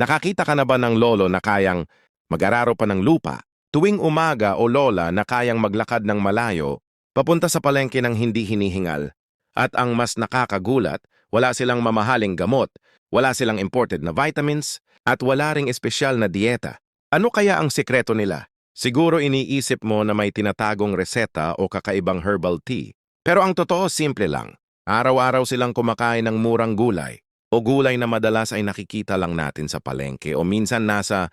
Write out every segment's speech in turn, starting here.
Nakakita ka na ba ng lolo na kayang mag-araro pa ng lupa? Tuwing umaga o lola na kayang maglakad ng malayo, papunta sa palengke ng hindi hinihingal. At ang mas nakakagulat, wala silang mamahaling gamot, wala silang imported na vitamins, at wala ring espesyal na dieta. Ano kaya ang sikreto nila? Siguro iniisip mo na may tinatagong reseta o kakaibang herbal tea. Pero ang totoo, simple lang. Araw-araw silang kumakain ng murang gulay o gulay na madalas ay nakikita lang natin sa palengke o minsan nasa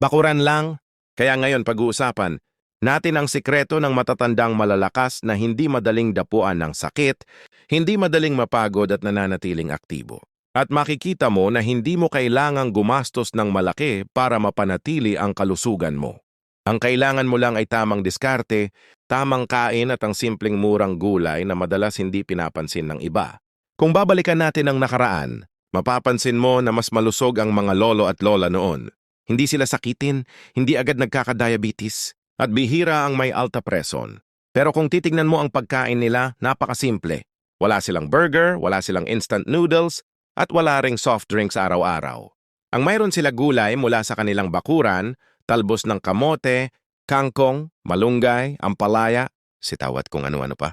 bakuran lang. Kaya ngayon pag-uusapan natin ang sikreto ng matatandang malalakas na hindi madaling dapuan ng sakit, hindi madaling mapagod at nananatiling aktibo. At makikita mo na hindi mo kailangang gumastos ng malaki para mapanatili ang kalusugan mo. Ang kailangan mo lang ay tamang diskarte, tamang kain at ang simpleng murang gulay na madalas hindi pinapansin ng iba. Kung babalikan natin ang nakaraan, mapapansin mo na mas malusog ang mga lolo at lola noon. Hindi sila sakitin, hindi agad nagkakadiabetes, at bihira ang may alta preson. Pero kung titignan mo ang pagkain nila, napakasimple. Wala silang burger, wala silang instant noodles, at wala ring soft drinks araw-araw. Ang mayroon sila gulay mula sa kanilang bakuran, talbos ng kamote, kangkong, malunggay, ampalaya, sitawat kung ano-ano pa.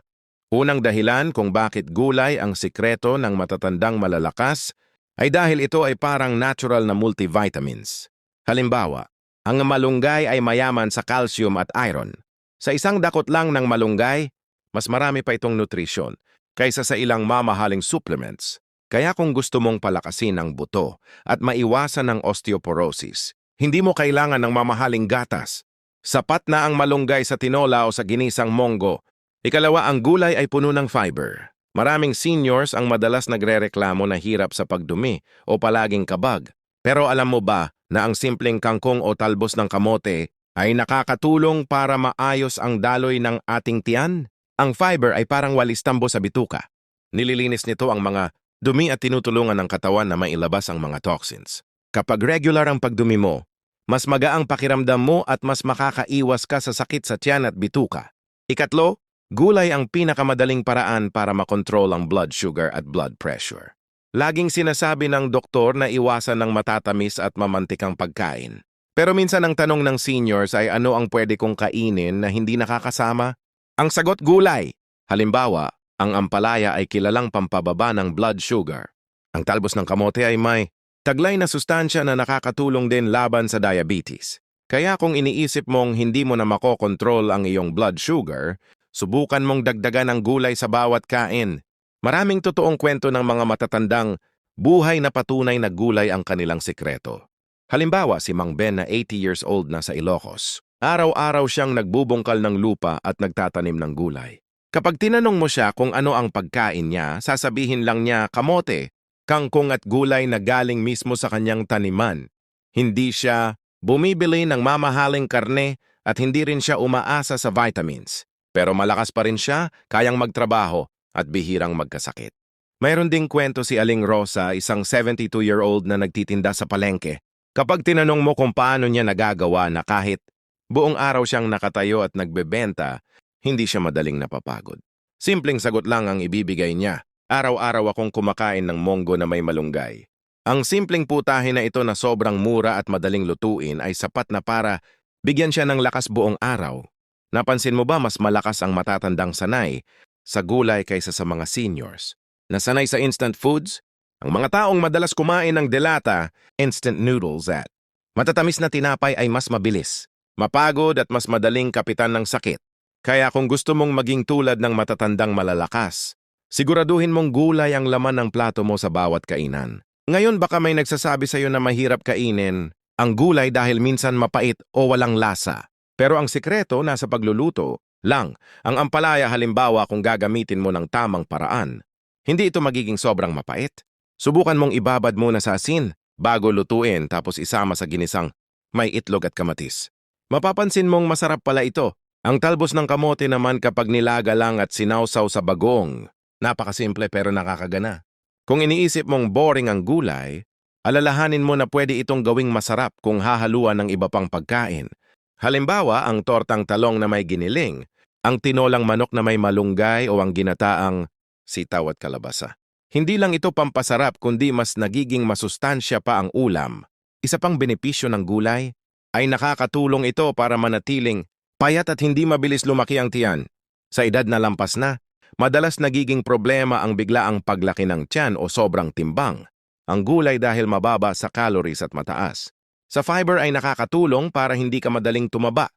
Unang dahilan kung bakit gulay ang sikreto ng matatandang malalakas ay dahil ito ay parang natural na multivitamins. Halimbawa, ang malunggay ay mayaman sa calcium at iron. Sa isang dakot lang ng malunggay, mas marami pa itong nutrisyon kaysa sa ilang mamahaling supplements. Kaya kung gusto mong palakasin ang buto at maiwasan ang osteoporosis, hindi mo kailangan ng mamahaling gatas. Sapat na ang malunggay sa tinola o sa ginisang monggo. Ikalawa, ang gulay ay puno ng fiber. Maraming seniors ang madalas nagrereklamo na hirap sa pagdumi o palaging kabag. Pero alam mo ba na ang simpleng kangkong o talbos ng kamote ay nakakatulong para maayos ang daloy ng ating tiyan? Ang fiber ay parang walis tambo sa bituka. Nililinis nito ang mga dumi at tinutulungan ng katawan na mailabas ang mga toxins. Kapag regular ang pagdumi mo, mas magaang pakiramdam mo at mas makakaiwas ka sa sakit sa tiyan at bituka. Ikatlo, gulay ang pinakamadaling paraan para makontrol ang blood sugar at blood pressure. Laging sinasabi ng doktor na iwasan ng matatamis at mamantikang pagkain. Pero minsan ang tanong ng seniors ay ano ang pwede kong kainin na hindi nakakasama? Ang sagot gulay. Halimbawa, ang ampalaya ay kilalang pampababa ng blood sugar. Ang talbos ng kamote ay may taglay na sustansya na nakakatulong din laban sa diabetes. Kaya kung iniisip mong hindi mo na makokontrol ang iyong blood sugar, subukan mong dagdagan ang gulay sa bawat kain. Maraming totoong kwento ng mga matatandang buhay na patunay na gulay ang kanilang sikreto. Halimbawa, si Mang Ben na 80 years old na sa Ilocos. Araw-araw siyang nagbubungkal ng lupa at nagtatanim ng gulay. Kapag tinanong mo siya kung ano ang pagkain niya, sasabihin lang niya kamote, kangkong at gulay na galing mismo sa kanyang taniman. Hindi siya bumibili ng mamahaling karne at hindi rin siya umaasa sa vitamins. Pero malakas pa rin siya, kayang magtrabaho at bihirang magkasakit. Mayroon ding kwento si Aling Rosa, isang 72-year-old na nagtitinda sa palengke. Kapag tinanong mo kung paano niya nagagawa na kahit buong araw siyang nakatayo at nagbebenta, hindi siya madaling napapagod. Simpleng sagot lang ang ibibigay niya. Araw-araw akong kumakain ng monggo na may malunggay. Ang simpleng putahe na ito na sobrang mura at madaling lutuin ay sapat na para bigyan siya ng lakas buong araw. Napansin mo ba mas malakas ang matatandang sanay sa gulay kaysa sa mga seniors? Nasanay sa instant foods? Ang mga taong madalas kumain ng delata, instant noodles at matatamis na tinapay ay mas mabilis, mapagod at mas madaling kapitan ng sakit. Kaya kung gusto mong maging tulad ng matatandang malalakas, siguraduhin mong gulay ang laman ng plato mo sa bawat kainan. Ngayon baka may nagsasabi sa iyo na mahirap kainin ang gulay dahil minsan mapait o walang lasa. Pero ang sikreto nasa pagluluto lang. Ang ampalaya halimbawa kung gagamitin mo ng tamang paraan, hindi ito magiging sobrang mapait. Subukan mong ibabad muna sa asin bago lutuin tapos isama sa ginisang may itlog at kamatis. Mapapansin mong masarap pala ito. Ang talbos ng kamote naman kapag nilaga lang at sinawsaw sa bagong. Napakasimple pero nakakagana. Kung iniisip mong boring ang gulay, alalahanin mo na pwede itong gawing masarap kung hahaluan ng iba pang pagkain. Halimbawa, ang tortang talong na may giniling, ang tinolang manok na may malunggay o ang ginataang sitaw at kalabasa. Hindi lang ito pampasarap kundi mas nagiging masustansya pa ang ulam. Isa pang benepisyo ng gulay ay nakakatulong ito para manatiling payat at hindi mabilis lumaki ang tiyan. Sa edad na lampas na, madalas nagiging problema ang biglaang paglaki ng tiyan o sobrang timbang. Ang gulay dahil mababa sa calories at mataas. Sa fiber ay nakakatulong para hindi ka madaling tumaba.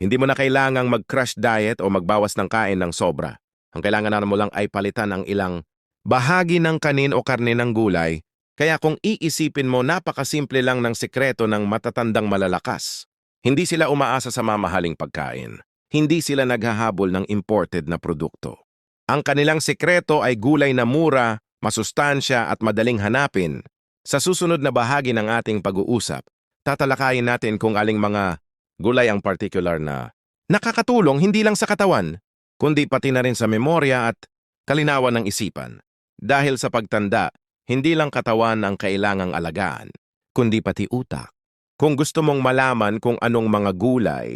Hindi mo na kailangang mag-crash diet o magbawas ng kain ng sobra. Ang kailangan na mo lang ay palitan ang ilang bahagi ng kanin o karne ng gulay. Kaya kung iisipin mo, napakasimple lang ng sikreto ng matatandang malalakas. Hindi sila umaasa sa mamahaling pagkain. Hindi sila naghahabol ng imported na produkto. Ang kanilang sikreto ay gulay na mura, masustansya at madaling hanapin. Sa susunod na bahagi ng ating pag-uusap, tatalakayin natin kung aling mga gulay ang particular na nakakatulong hindi lang sa katawan, kundi pati na rin sa memorya at kalinawan ng isipan. Dahil sa pagtanda, hindi lang katawan ang kailangang alagaan, kundi pati utak. Kung gusto mong malaman kung anong mga gulay,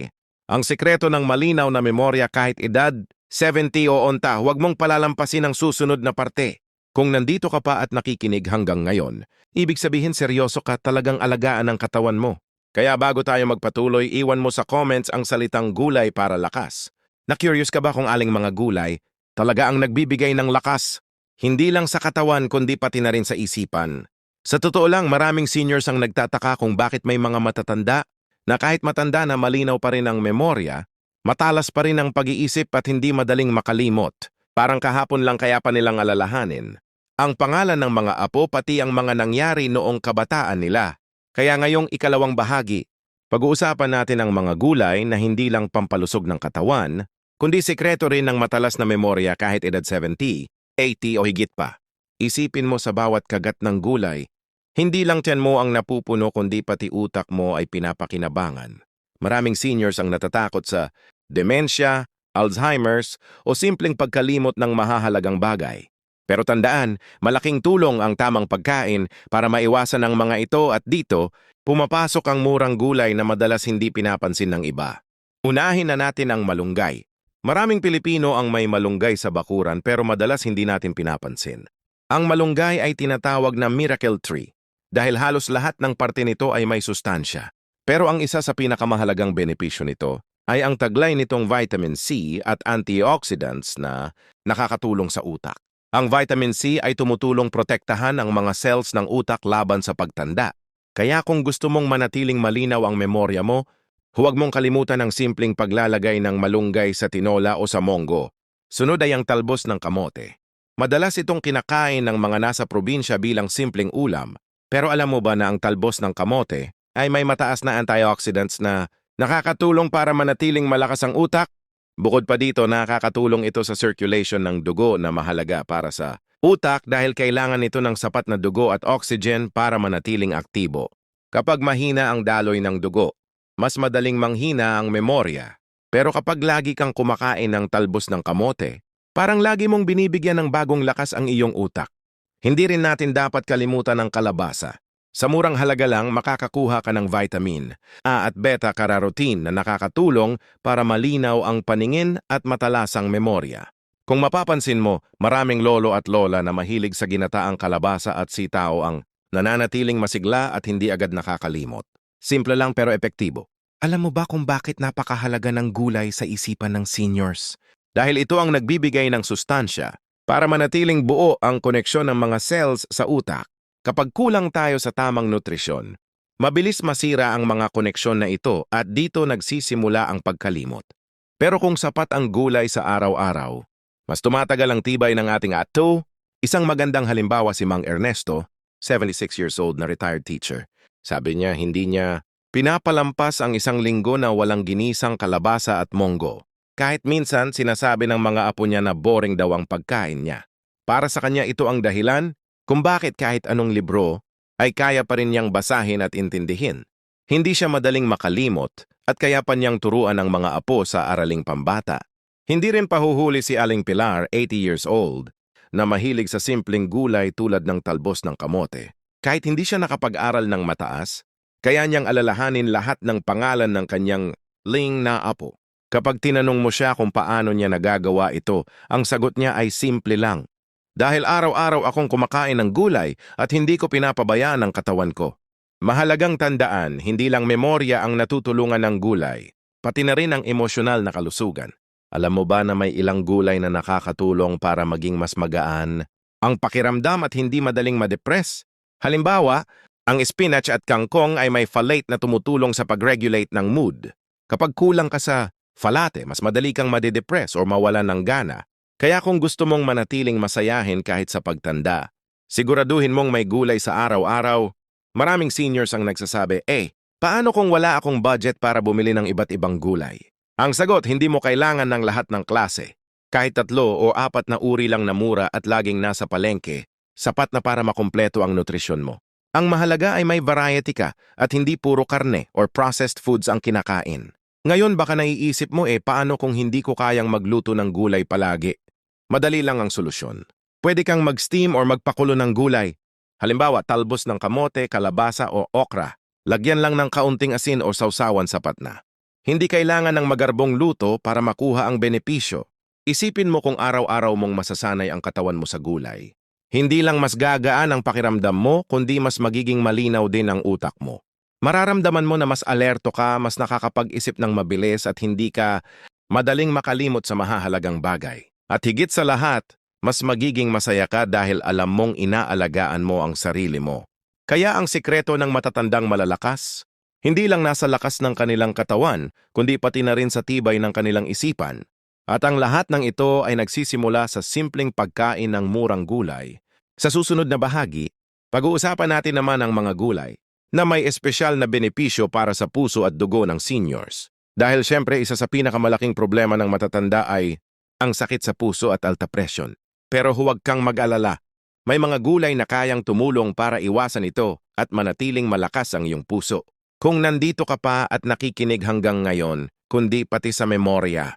ang sekreto ng malinaw na memorya kahit edad 70 o onta, huwag mong palalampasin ang susunod na parte. Kung nandito ka pa at nakikinig hanggang ngayon, ibig sabihin seryoso ka talagang alagaan ang katawan mo. Kaya bago tayo magpatuloy, iwan mo sa comments ang salitang gulay para lakas. Na-curious ka ba kung aling mga gulay talaga ang nagbibigay ng lakas? Hindi lang sa katawan kundi pati na rin sa isipan. Sa totoo lang, maraming seniors ang nagtataka kung bakit may mga matatanda na kahit matanda na malinaw pa rin ang memorya, matalas pa rin ang pag-iisip at hindi madaling makalimot. Parang kahapon lang kaya pa nilang alalahanin. Ang pangalan ng mga apo pati ang mga nangyari noong kabataan nila. Kaya ngayong ikalawang bahagi, pag-uusapan natin ang mga gulay na hindi lang pampalusog ng katawan, kundi sekreto rin ng matalas na memorya kahit edad 70, 80 o higit pa. Isipin mo sa bawat kagat ng gulay, hindi lang tiyan mo ang napupuno kundi pati utak mo ay pinapakinabangan. Maraming seniors ang natatakot sa dementia, Alzheimer's o simpleng pagkalimot ng mahahalagang bagay. Pero tandaan, malaking tulong ang tamang pagkain para maiwasan ang mga ito at dito, pumapasok ang murang gulay na madalas hindi pinapansin ng iba. Unahin na natin ang malunggay. Maraming Pilipino ang may malunggay sa bakuran pero madalas hindi natin pinapansin. Ang malunggay ay tinatawag na miracle tree dahil halos lahat ng parte nito ay may sustansya. Pero ang isa sa pinakamahalagang benepisyo nito ay ang taglay nitong vitamin C at antioxidants na nakakatulong sa utak. Ang vitamin C ay tumutulong protektahan ang mga cells ng utak laban sa pagtanda. Kaya kung gusto mong manatiling malinaw ang memorya mo, huwag mong kalimutan ang simpleng paglalagay ng malunggay sa tinola o sa monggo. Sunod ay ang talbos ng kamote. Madalas itong kinakain ng mga nasa probinsya bilang simpleng ulam, pero alam mo ba na ang talbos ng kamote ay may mataas na antioxidants na nakakatulong para manatiling malakas ang utak? Bukod pa dito, nakakatulong ito sa circulation ng dugo na mahalaga para sa utak dahil kailangan ito ng sapat na dugo at oxygen para manatiling aktibo. Kapag mahina ang daloy ng dugo, mas madaling manghina ang memorya. Pero kapag lagi kang kumakain ng talbos ng kamote, parang lagi mong binibigyan ng bagong lakas ang iyong utak. Hindi rin natin dapat kalimutan ang kalabasa. Sa murang halaga lang, makakakuha ka ng vitamin A at beta-carotene na nakakatulong para malinaw ang paningin at matalasang memorya. Kung mapapansin mo, maraming lolo at lola na mahilig sa ginataang kalabasa at sitao ang nananatiling masigla at hindi agad nakakalimot. Simple lang pero epektibo. Alam mo ba kung bakit napakahalaga ng gulay sa isipan ng seniors? Dahil ito ang nagbibigay ng sustansya para manatiling buo ang koneksyon ng mga cells sa utak. Kapag kulang tayo sa tamang nutrisyon, mabilis masira ang mga koneksyon na ito at dito nagsisimula ang pagkalimot. Pero kung sapat ang gulay sa araw-araw, mas tumatagal ang tibay ng ating ato. Isang magandang halimbawa si Mang Ernesto, 76 years old na retired teacher. Sabi niya hindi niya pinapalampas ang isang linggo na walang ginisang kalabasa at monggo. Kahit minsan sinasabi ng mga apo niya na boring daw ang pagkain niya. Para sa kanya ito ang dahilan kung bakit kahit anong libro ay kaya pa rin niyang basahin at intindihin. Hindi siya madaling makalimot at kaya pa niyang turuan ang mga apo sa araling pambata. Hindi rin pahuhuli si Aling Pilar, 80 years old, na mahilig sa simpleng gulay tulad ng talbos ng kamote. Kahit hindi siya nakapag-aral ng mataas, kaya niyang alalahanin lahat ng pangalan ng kanyang ling na apo. Kapag tinanong mo siya kung paano niya nagagawa ito, ang sagot niya ay simple lang. Dahil araw-araw akong kumakain ng gulay at hindi ko pinapabayaan ang katawan ko. Mahalagang tandaan, hindi lang memorya ang natutulungan ng gulay, pati na rin ang emosyonal na kalusugan. Alam mo ba na may ilang gulay na nakakatulong para maging mas magaan? Ang pakiramdam at hindi madaling madepress. Halimbawa, ang spinach at kangkong ay may folate na tumutulong sa pag-regulate ng mood. Kapag kulang ka sa folate, mas madali kang madedepress o mawalan ng gana. Kaya kung gusto mong manatiling masayahin kahit sa pagtanda, siguraduhin mong may gulay sa araw-araw. Maraming seniors ang nagsasabi, eh, paano kung wala akong budget para bumili ng iba't ibang gulay? Ang sagot, hindi mo kailangan ng lahat ng klase. Kahit tatlo o apat na uri lang na mura at laging nasa palengke, sapat na para makumpleto ang nutrisyon mo. Ang mahalaga ay may variety ka at hindi puro karne or processed foods ang kinakain. Ngayon baka naiisip mo eh paano kung hindi ko kayang magluto ng gulay palagi? Madali lang ang solusyon. Pwede kang mag-steam or magpakulo ng gulay. Halimbawa, talbos ng kamote, kalabasa o okra. Lagyan lang ng kaunting asin o sausawan sapat na. Hindi kailangan ng magarbong luto para makuha ang benepisyo. Isipin mo kung araw-araw mong masasanay ang katawan mo sa gulay. Hindi lang mas gagaan ang pakiramdam mo, kundi mas magiging malinaw din ang utak mo. Mararamdaman mo na mas alerto ka, mas nakakapag-isip ng mabilis at hindi ka madaling makalimot sa mahahalagang bagay. At higit sa lahat, mas magiging masaya ka dahil alam mong inaalagaan mo ang sarili mo. Kaya ang sikreto ng matatandang malalakas, hindi lang nasa lakas ng kanilang katawan, kundi pati na rin sa tibay ng kanilang isipan. At ang lahat ng ito ay nagsisimula sa simpleng pagkain ng murang gulay. Sa susunod na bahagi, pag-uusapan natin naman ang mga gulay na may espesyal na benepisyo para sa puso at dugo ng seniors. Dahil syempre isa sa pinakamalaking problema ng matatanda ay ang sakit sa puso at alta presyon. Pero huwag kang mag-alala. May mga gulay na kayang tumulong para iwasan ito at manatiling malakas ang iyong puso. Kung nandito ka pa at nakikinig hanggang ngayon, kundi pati sa memorya.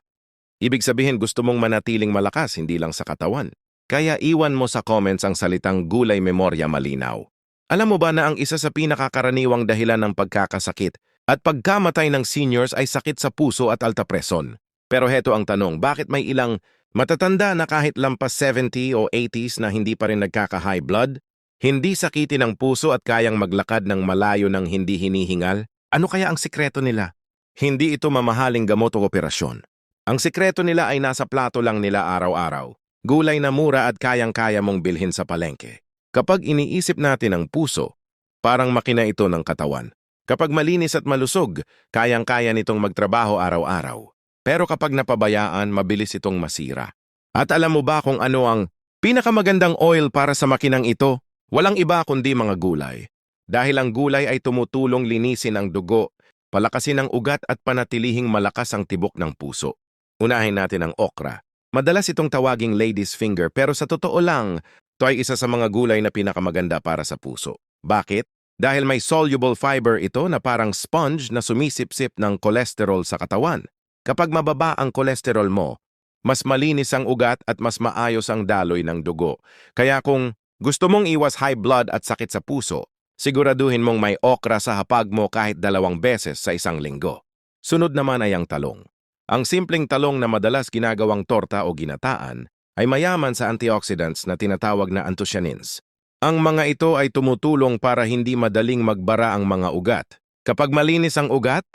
Ibig sabihin gusto mong manatiling malakas hindi lang sa katawan. Kaya iwan mo sa comments ang salitang gulay memorya malinaw. Alam mo ba na ang isa sa pinakakaraniwang dahilan ng pagkakasakit at pagkamatay ng seniors ay sakit sa puso at alta presyon? Pero heto ang tanong, bakit may ilang matatanda na kahit lampas 70 o 80s na hindi pa rin nagkaka-high blood? Hindi sakitin ang puso at kayang maglakad ng malayo ng hindi hinihingal? Ano kaya ang sikreto nila? Hindi ito mamahaling gamot o operasyon. Ang sikreto nila ay nasa plato lang nila araw-araw. Gulay na mura at kayang-kaya mong bilhin sa palengke. Kapag iniisip natin ang puso, parang makina ito ng katawan. Kapag malinis at malusog, kayang-kaya nitong magtrabaho araw-araw. Pero kapag napabayaan, mabilis itong masira. At alam mo ba kung ano ang pinakamagandang oil para sa makinang ito? Walang iba kundi mga gulay. Dahil ang gulay ay tumutulong linisin ang dugo, palakasin ang ugat at panatilihing malakas ang tibok ng puso. Unahin natin ang okra. Madalas itong tawaging lady's finger pero sa totoo lang, ito ay isa sa mga gulay na pinakamaganda para sa puso. Bakit? Dahil may soluble fiber ito na parang sponge na sumisipsip ng kolesterol sa katawan. Kapag mababa ang kolesterol mo, mas malinis ang ugat at mas maayos ang daloy ng dugo. Kaya kung gusto mong iwas high blood at sakit sa puso, siguraduhin mong may okra sa hapag mo kahit dalawang beses sa isang linggo. Sunod naman ay ang talong. Ang simpleng talong na madalas ginagawang torta o ginataan ay mayaman sa antioxidants na tinatawag na anthocyanins. Ang mga ito ay tumutulong para hindi madaling magbara ang mga ugat. Kapag malinis ang ugat,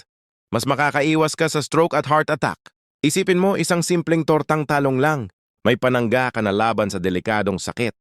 mas makakaiwas ka sa stroke at heart attack. Isipin mo isang simpleng tortang talong lang. May panangga ka na laban sa delikadong sakit.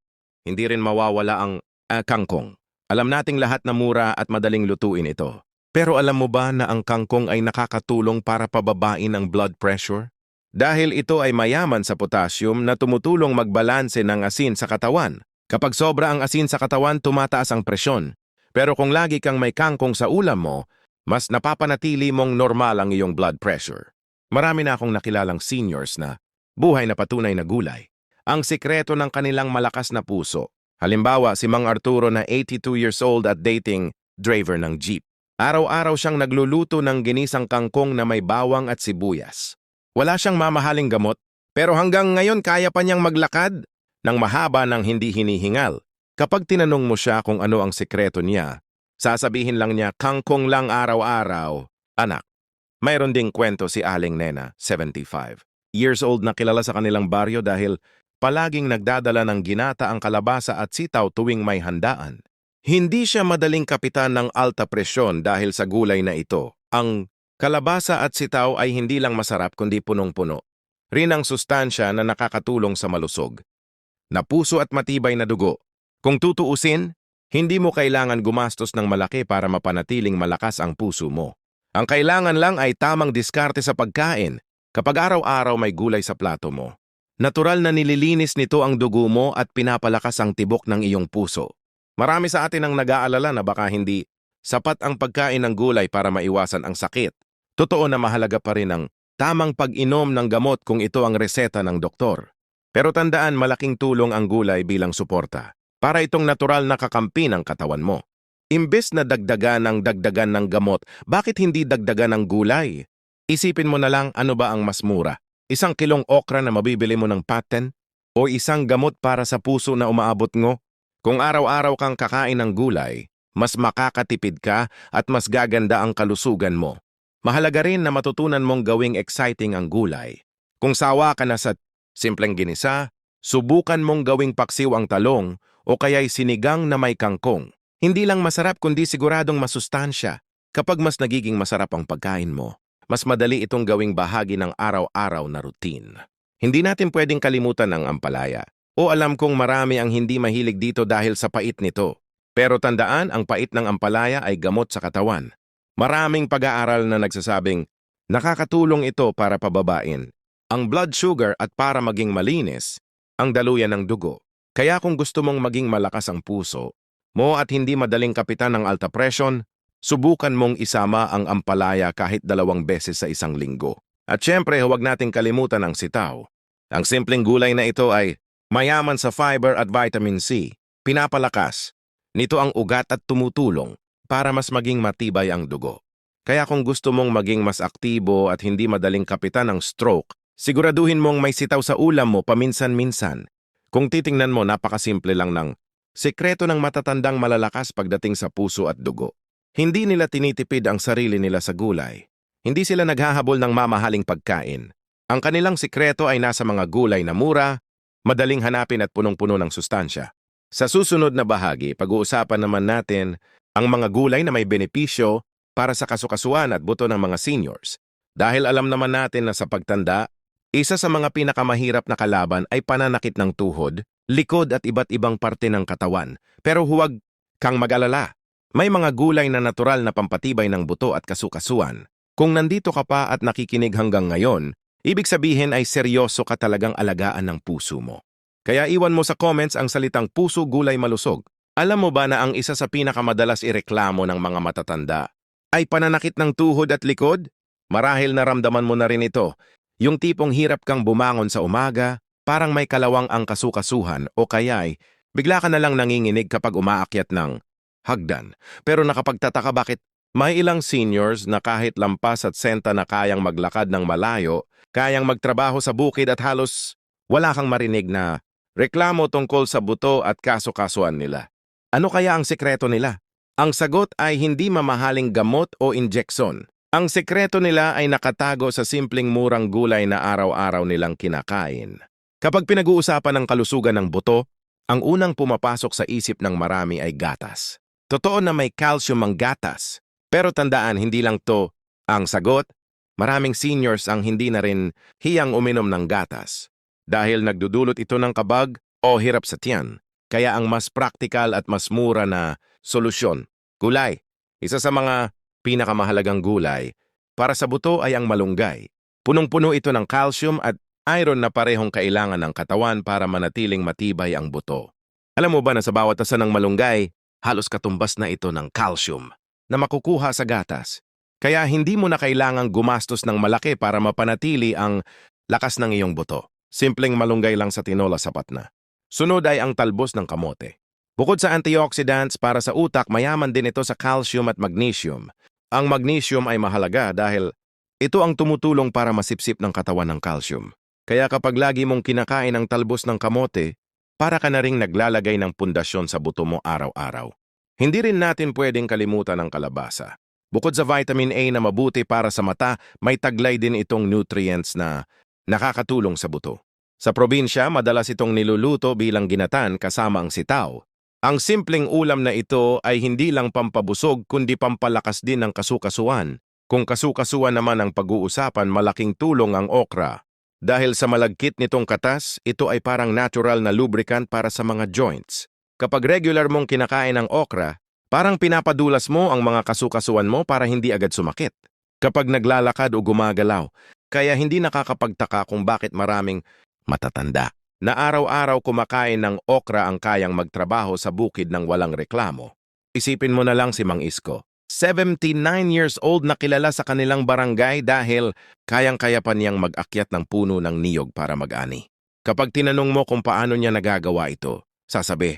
Hindi rin mawawala ang uh, kangkong. Alam nating lahat na mura at madaling lutuin ito. Pero alam mo ba na ang kangkong ay nakakatulong para pababain ang blood pressure? Dahil ito ay mayaman sa potassium na tumutulong magbalanse ng asin sa katawan. Kapag sobra ang asin sa katawan, tumataas ang presyon. Pero kung lagi kang may kangkong sa ulam mo, mas napapanatili mong normal ang iyong blood pressure. Marami na akong nakilalang seniors na buhay na patunay na gulay. Ang sikreto ng kanilang malakas na puso. Halimbawa, si Mang Arturo na 82 years old at dating driver ng jeep. Araw-araw siyang nagluluto ng ginisang kangkong na may bawang at sibuyas. Wala siyang mamahaling gamot, pero hanggang ngayon kaya pa niyang maglakad ng mahaba ng hindi hinihingal. Kapag tinanong mo siya kung ano ang sikreto niya, Sasabihin lang niya, kangkong lang araw-araw. Anak, mayroon ding kwento si Aling Nena, 75. Years old na kilala sa kanilang baryo dahil palaging nagdadala ng ginata ang kalabasa at sitaw tuwing may handaan. Hindi siya madaling kapitan ng alta presyon dahil sa gulay na ito. Ang kalabasa at sitaw ay hindi lang masarap kundi punong-puno. Rin ang sustansya na nakakatulong sa malusog. Na puso at matibay na dugo. Kung tutuusin, hindi mo kailangan gumastos ng malaki para mapanatiling malakas ang puso mo. Ang kailangan lang ay tamang diskarte sa pagkain kapag araw-araw may gulay sa plato mo. Natural na nililinis nito ang dugo mo at pinapalakas ang tibok ng iyong puso. Marami sa atin ang nag-aalala na baka hindi sapat ang pagkain ng gulay para maiwasan ang sakit. Totoo na mahalaga pa rin ang tamang pag-inom ng gamot kung ito ang reseta ng doktor. Pero tandaan malaking tulong ang gulay bilang suporta para itong natural na kakampi ng katawan mo. Imbes na dagdagan ng dagdagan ng gamot, bakit hindi dagdagan ng gulay? Isipin mo na lang ano ba ang mas mura. Isang kilong okra na mabibili mo ng paten? O isang gamot para sa puso na umaabot ngo? Kung araw-araw kang kakain ng gulay, mas makakatipid ka at mas gaganda ang kalusugan mo. Mahalaga rin na matutunan mong gawing exciting ang gulay. Kung sawa ka na sa simpleng ginisa, subukan mong gawing paksiw ang talong o kaya'y sinigang na may kangkong. Hindi lang masarap kundi siguradong masustansya. Kapag mas nagiging masarap ang pagkain mo, mas madali itong gawing bahagi ng araw-araw na routine. Hindi natin pwedeng kalimutan ang ampalaya. O alam kong marami ang hindi mahilig dito dahil sa pait nito. Pero tandaan, ang pait ng ampalaya ay gamot sa katawan. Maraming pag-aaral na nagsasabing, nakakatulong ito para pababain ang blood sugar at para maging malinis ang daluyan ng dugo. Kaya kung gusto mong maging malakas ang puso mo at hindi madaling kapitan ng alta presyon, subukan mong isama ang ampalaya kahit dalawang beses sa isang linggo. At syempre, huwag nating kalimutan ang sitaw. Ang simpleng gulay na ito ay Mayaman sa fiber at vitamin C, pinapalakas. Nito ang ugat at tumutulong para mas maging matibay ang dugo. Kaya kung gusto mong maging mas aktibo at hindi madaling kapitan ng stroke, siguraduhin mong may sitaw sa ulam mo paminsan-minsan. Kung titingnan mo, napakasimple lang ng sekreto ng matatandang malalakas pagdating sa puso at dugo. Hindi nila tinitipid ang sarili nila sa gulay. Hindi sila naghahabol ng mamahaling pagkain. Ang kanilang sikreto ay nasa mga gulay na mura, madaling hanapin at punong-puno ng sustansya. Sa susunod na bahagi, pag-uusapan naman natin ang mga gulay na may benepisyo para sa kasukasuan at buto ng mga seniors. Dahil alam naman natin na sa pagtanda, isa sa mga pinakamahirap na kalaban ay pananakit ng tuhod, likod at iba't ibang parte ng katawan. Pero huwag kang mag-alala. May mga gulay na natural na pampatibay ng buto at kasukasuan. Kung nandito ka pa at nakikinig hanggang ngayon, Ibig sabihin ay seryoso ka talagang alagaan ng puso mo. Kaya iwan mo sa comments ang salitang puso gulay malusog. Alam mo ba na ang isa sa pinakamadalas ireklamo ng mga matatanda ay pananakit ng tuhod at likod? Marahil naramdaman mo na rin ito. Yung tipong hirap kang bumangon sa umaga, parang may kalawang ang kasukasuhan o kaya'y bigla ka na lang nanginginig kapag umaakyat ng hagdan. Pero nakapagtataka bakit may ilang seniors na kahit lampas at senta na kayang maglakad ng malayo kayang magtrabaho sa bukid at halos wala kang marinig na reklamo tungkol sa buto at kaso-kasuan nila. Ano kaya ang sekreto nila? Ang sagot ay hindi mamahaling gamot o injeksyon. Ang sekreto nila ay nakatago sa simpleng murang gulay na araw-araw nilang kinakain. Kapag pinag-uusapan ng kalusugan ng buto, ang unang pumapasok sa isip ng marami ay gatas. Totoo na may calcium ang gatas, pero tandaan hindi lang to ang sagot, Maraming seniors ang hindi na rin hiyang uminom ng gatas dahil nagdudulot ito ng kabag o hirap sa tiyan. Kaya ang mas praktikal at mas mura na solusyon, gulay. Isa sa mga pinakamahalagang gulay para sa buto ay ang malunggay. Punong-puno ito ng calcium at iron na parehong kailangan ng katawan para manatiling matibay ang buto. Alam mo ba na sa bawat asa ng malunggay, halos katumbas na ito ng calcium na makukuha sa gatas. Kaya hindi mo na kailangang gumastos ng malaki para mapanatili ang lakas ng iyong buto. Simpleng malunggay lang sa tinola sapat na. Sunod ay ang talbos ng kamote. Bukod sa antioxidants para sa utak, mayaman din ito sa calcium at magnesium. Ang magnesium ay mahalaga dahil ito ang tumutulong para masipsip ng katawan ng calcium. Kaya kapag lagi mong kinakain ang talbos ng kamote, para ka na ring naglalagay ng pundasyon sa buto mo araw-araw. Hindi rin natin pwedeng kalimutan ang kalabasa. Bukod sa vitamin A na mabuti para sa mata, may taglay din itong nutrients na nakakatulong sa buto. Sa probinsya, madalas itong niluluto bilang ginatan kasama ang sitaw. Ang simpleng ulam na ito ay hindi lang pampabusog kundi pampalakas din ng kasukasuan. Kung kasukasuan naman ang pag-uusapan, malaking tulong ang okra. Dahil sa malagkit nitong katas, ito ay parang natural na lubricant para sa mga joints. Kapag regular mong kinakain ang okra, parang pinapadulas mo ang mga kasukasuan mo para hindi agad sumakit. Kapag naglalakad o gumagalaw, kaya hindi nakakapagtaka kung bakit maraming matatanda na araw-araw kumakain ng okra ang kayang magtrabaho sa bukid ng walang reklamo. Isipin mo na lang si Mang Isko. 79 years old na kilala sa kanilang barangay dahil kayang-kaya pa niyang mag-akyat ng puno ng niyog para mag-ani. Kapag tinanong mo kung paano niya nagagawa ito, sasabi,